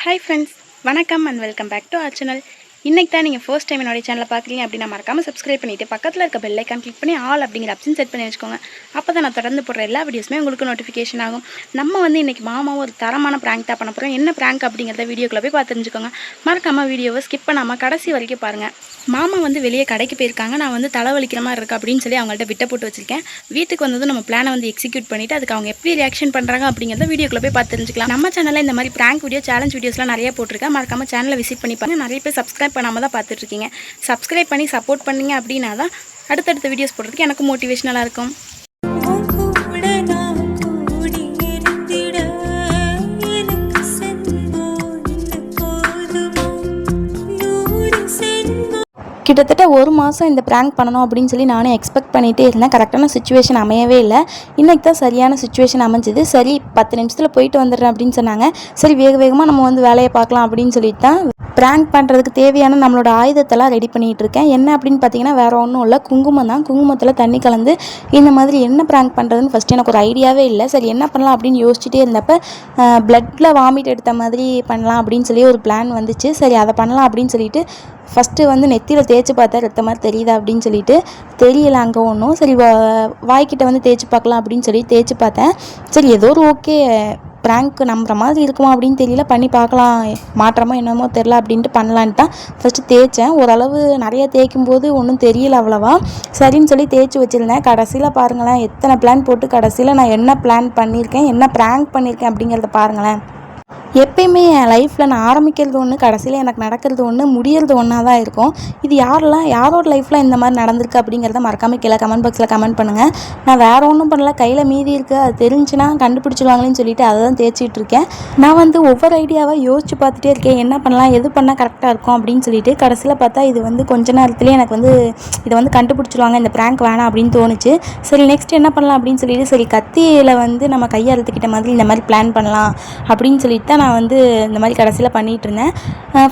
Hi friends வணக்கம் and welcome back to our channel இன்றைக்கி தான் நீங்கள் ஃபர்ஸ்ட் டைம் என்னோடய சேனலை பார்க்குறீங்க அப்படின்னா மறக்காமல் சப்ஸ்கிரைப் பண்ணிவிட்டு பக்கத்தில் இருக்க பெல் ஐக்கான் கிளிக் பண்ணி ஆல் அப்படிங்கிற ஆப்ஷன் செட் பண்ணி வச்சுக்கோங்க. அப்போ தான் நான் தொடர்ந்து போடுற எல்லா வீடியோஸுமே உங்களுக்கு நோட்டிஃபிகேஷன் ஆகும். நம்ம வந்து இன்றைக்கி மாமாவும் ஒரு தரமான ப்ராங்க் தான் பண்ண போகிறோம் என்ன ப்ராங்க் அப்படிங்கிறத வீடியோக்குள்ளே போய் பார்த்து தெரிஞ்சுக்கோங்க. மறக்காமல் வீடியோவை ஸ்கிப் பண்ணாமல் கடைசி வரைக்கும் பாருங்கள் மாமா வந்து வெளியே கடைக்கு போயிருக்காங்க. நான் வந்து தலைவலிக்கிற மாதிரி இருக்கு அப்படின்னு சொல்லி அவங்கள்ட்ட விட்ட போட்டு வச்சிருக்கேன். வீட்டுக்கு வந்ததும் நம்ம பிளானை வந்து எக்ஸிக்யூட் பண்ணிவிட்டு அதுக்கு அவங்க எப்படி ரியாக்ஷன் பண்ணுறாங்க அப்படிங்கிறத வீடியோக்குள்ளே போய் பார்த்து தெரிஞ்சுக்கலாம். நம்ம சேனலில் இந்த மாதிரி ப்ராங்க் வீடியோ சேலஞ்ச் வீடியோஸ்லாம் நிறைய போட்டிருக்கேன். மறக்காமல் சேனலை விசிட் பண்ணி பாருங்கள் நிறைய பேர் சப்ஸ்கிரைப் பண்ணாமல் தான் பார்த்துட்டு இருக்கீங்க சப்ஸ்கிரைப் பண்ணி சப்போர்ட் பண்ணீங்க அப்படின்னா தான் அடுத்தடுத்த வீடியோஸ் போடுறதுக்கு எனக்கு மோட்டிவேஷனலாக இருக்கும். கிட்டத்தட்ட ஒரு மாதம் இந்த ப்ராங்க் பண்ணணும் அப்படின்னு சொல்லி நானும் எக்ஸ்பெக்ட் பண்ணிகிட்டே இருந்தேன். கரெக்டான சுச்சுவேஷன் அமையவே இல்லை. இன்றைக்கி தான் சரியான சுச்சுவேஷன் அமைஞ்சது. சரி பத்து நிமிஷத்தில் போயிட்டு வந்துடுறேன் அப்படின்னு சொன்னாங்க. சரி வேக வேகமாக நம்ம வந்து வேலையை பார்க்கலாம் அப்படின்னு சொல்லிட்டு தான் பிராங்க் பண்ணுறதுக்கு தேவையான நம்மளோட ஆயுதத்தெல்லாம் ரெடி பண்ணிகிட்டு இருக்கேன். என்ன அப்படின்னு பார்த்தீங்கன்னா வேறு ஒன்றும் இல்லை. குங்குமம் தான். குங்குமத்தில் தண்ணி கலந்து இந்த மாதிரி என்ன பிராங்க் பண்ணுறதுன்னு ஃபஸ்ட்டு எனக்கு ஒரு ஐடியாவே இல்லை. சரி என்ன பண்ணலாம் அப்படின்னு யோசிச்சுட்டே இருந்தப்போ ப்ளட்டில் வாமிட் எடுத்த மாதிரி பண்ணலாம் அப்படின்னு சொல்லி ஒரு பிளான் வந்துச்சு. சரி அதை பண்ணலாம் அப்படின்னு சொல்லிட்டு ஃபஸ்ட்டு வந்து நெத்தியில் தேய்ச்சி பார்த்தா ரத்த மாதிரி தெரியுதா அப்படின்னு சொல்லிட்டு தெரியல அங்கே ஒன்றும் சரி வா- வாய்க்கிட்ட வந்து தேய்ச்சி பார்க்கலாம் அப்படின்னு சொல்லி தேய்ச்சி பார்த்தேன். சரி ஏதோ ஒரு ஓகே ப்ராங்க்கு நம்புற மாதிரி இருக்குமா அப்படின்னு தெரியல. பண்ணி பார்க்கலாம். மாற்றமோ என்னமோ தெரில அப்படின்ட்டு பண்ணலான்ட்டு தான் ஃபஸ்ட்டு தேய்ச்சேன். ஓரளவு நிறைய தேய்க்கும் போது ஒன்றும் தெரியல அவ்வளவா. சரின்னு சொல்லி தேய்ச்சி வச்சுருந்தேன். கடைசியில் பாருங்களேன் எத்தனை பிளான் போட்டு கடைசியில் நான் என்ன பிளான் பண்ணியிருக்கேன் என்ன ப்ராங்க் பண்ணியிருக்கேன் அப்படிங்கிறத பாருங்களேன். எப்பயுமே என் லைஃப்பில் நான் ஆரம்பிக்கிறது ஒன்று கடைசியில் எனக்கு நடக்கிறது ஒன்று முடியறது ஒன்றா தான் இருக்கும். இது யாரெல்லாம் யாரோட லைஃப்பில் இந்த மாதிரி நடந்திருக்கு அப்படிங்கிறத மறக்காமல் கீழே கமெண்ட் பாக்ஸில் கமெண்ட் பண்ணுங்கள் நான் வேறு ஒன்றும் பண்ணல. கையில் மீதி இருக்குது அது தெரிஞ்சுன்னா கண்டுபிடிச்சிடுவாங்களேன்னு சொல்லிட்டு அதை தான் தேய்ச்சிட்டு இருக்கேன். நான் வந்து ஒவ்வொரு ஐடியாவாக யோசிச்சு பார்த்துட்டே இருக்கேன். என்ன பண்ணலாம் எது பண்ணால் கரெக்டாக இருக்கும் அப்படின்னு சொல்லிட்டு கடைசியில் பார்த்தா இது வந்து கொஞ்ச நேரத்துலேயே எனக்கு வந்து இதை வந்து கண்டுபிடிச்சிடுவாங்க இந்த ப்ராங்க் வேணாம் அப்படின்னு தோணுச்சு. சரி நெக்ஸ்ட் என்ன பண்ணலாம் அப்படின்னு சொல்லிட்டு சரி கத்தியில் வந்து நம்ம கையை அறுத்துக்கிட்ட மாதிரி இந்த மாதிரி பிளான் பண்ணலாம் அப்படின்னு சொல்லிட்டு தான் நான் வந்து இந்த மாதிரி கடைசியில் பண்ணிகிட்டு இருந்தேன்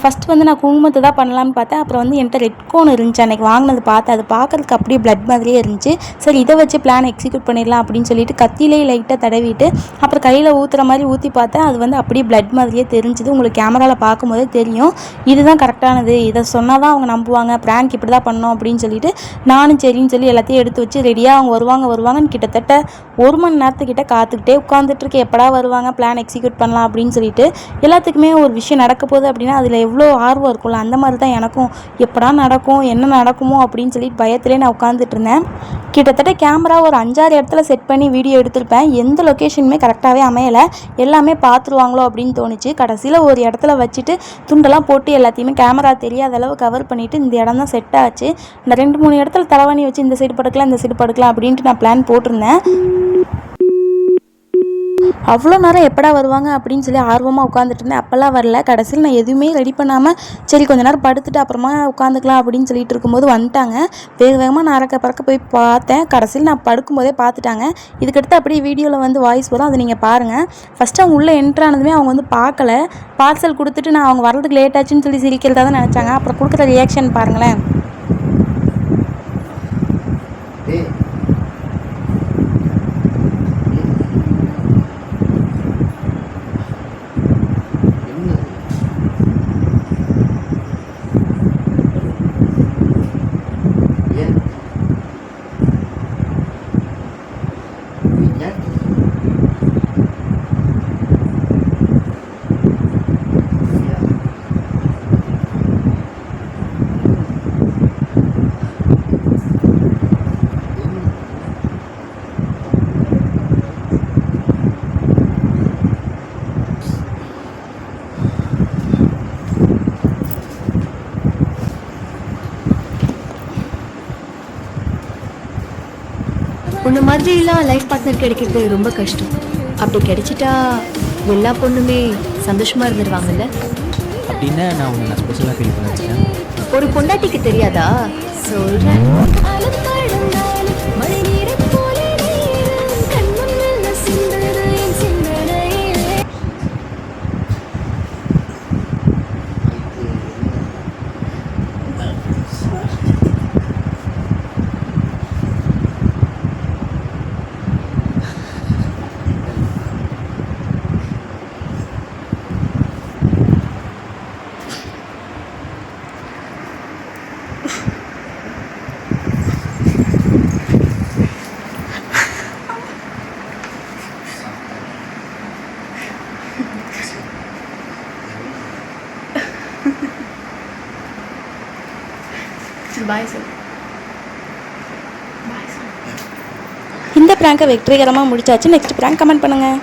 ஃபஸ்ட்டு வந்து நான் குங்குமத்தை தான் பண்ணலாம்னு பார்த்தேன். அப்புறம் வந்து என்கிட்ட ரெட் கோன் இருந்துச்சு. அன்றைக்கி வாங்கினது பார்த்தேன். அது பார்க்குறதுக்கு அப்படியே பிளட் மாதிரியே இருந்துச்சு. சரி இதை வச்சு பிளான் எக்ஸிக்யூட் பண்ணிடலாம் அப்படின்னு சொல்லிட்டு கத்தியிலே லைட்டாக தடவிட்டு அப்புறம் கையில் ஊற்றுற மாதிரி ஊற்றி பார்த்தேன். அது வந்து அப்படியே பிளட் மாதிரியே தெரிஞ்சுது. உங்களுக்கு கேமராவில் பார்க்கும்போதே தெரியும். இதுதான் கரெக்டானது இதை சொன்னால் தான் அவங்க நம்புவாங்க. ப்ராங்க் இப்படி தான் பண்ணோம் அப்படின்னு சொல்லிட்டு நானும் சரின்னு சொல்லி எல்லாத்தையும் எடுத்து வச்சு ரெடியாக அவங்க வருவாங்க வருவாங்கன்னு கிட்டத்தட்ட ஒரு மணி நேரத்துக்கிட்ட காத்துக்கிட்டே உட்காந்துட்டு இருக்கேன். எப்படா வருவாங்க? பிளான் எக்ஸிக்யூட் பண்ணலாம் அப்படின்னு சொல்லிட்டு. எல்லாத்துக்குமே ஒரு விஷயம் நடக்க போகுது அப்படின்னா அதில் எவ்வளோ ஆர்வம் இருக்கும்ல அந்த மாதிரி தான் எனக்கும். எப்படா நடக்கும் என்ன நடக்குமோ அப்படின்னு சொல்லிட்டு பயத்திலே நான் உட்காந்துட்டு இருந்தேன். கிட்டத்தட்ட கேமரா ஒரு அஞ்சாறு இடத்துல செட் பண்ணி வீடியோ எடுத்திருப்பேன். எந்த லொக்கேஷனுமே கரெக்டாகவே அமையலை. எல்லாமே பார்த்துருவாங்களோ அப்படின்னு தோணுச்சு. கடைசியில் ஒரு இடத்துல வச்சுட்டு துண்டெல்லாம் போட்டு எல்லாத்தையுமே கேமரா தெரியாத அளவு கவர் பண்ணிவிட்டு இந்த இடம் தான் செட் ஆச்சு. இந்த ரெண்டு மூணு இடத்துல தலைவணி வச்சு இந்த சைடு படுக்கலாம் இந்த சைடு படுக்கலாம் அப்படின்ட்டு நான் பிளான் போட்டிருந்தேன். அவ்வளோ நேரம் எப்படா வருவாங்க அப்படின்னு சொல்லி ஆர்வமாக உட்காந்துட்டு இருந்தேன். அப்போல்லாம் வரல. கடைசியில் நான் எதுவுமே ரெடி பண்ணாமல் சரி கொஞ்ச நேரம் படுத்துட்டு அப்புறமா உட்காந்துக்கலாம் அப்படின்னு சொல்லிட்டு இருக்கும்போது வந்துட்டாங்க. வேக வேகமாக நான் அறக்க பறக்க போய் பார்த்தேன். கடைசியில் நான் படுக்கும்போதே பார்த்துட்டாங்க. இதுக்கடுத்து அப்படியே வீடியோவில் வந்து வாய்ஸ் வரும். அதை நீங்கள் பாருங்கள் ஃபஸ்ட்டு அவங்க உள்ளே என்ட்ரு ஆனதுமே அவங்க வந்து பார்க்கல. பார்சல் கொடுத்துட்டு நான் அவங்க வர்றதுக்கு லேட் ஆச்சுன்னு சொல்லி சிரிக்கிறதா தான் நினச்சாங்க. அப்புறம் கொடுக்குற ரியாக்ஷன் பாருங்களேன். உன்ன மாதிரிலாம் லைஃப் பார்ட்னர் கிடைக்கிறது ரொம்ப கஷ்டம். அப்படி கிடைச்சிட்டா எல்லா பொண்ணுமே சந்தோஷமா இருந்துருவாங்கல்ல? அப்படின்னா நான் உன்னை ஸ்பெஷலாக ஃபீல் பண்ண ஒரு பொண்டாட்டிக்கு தெரியாதா? சொல்றேன். பாய் சார் இந்த ப்ராங்கை வெற்றிகரமாக முடிச்சாச்சு. நெக்ஸ்ட் ப்ராங்க் கமெண்ட் பண்ணுங்கள்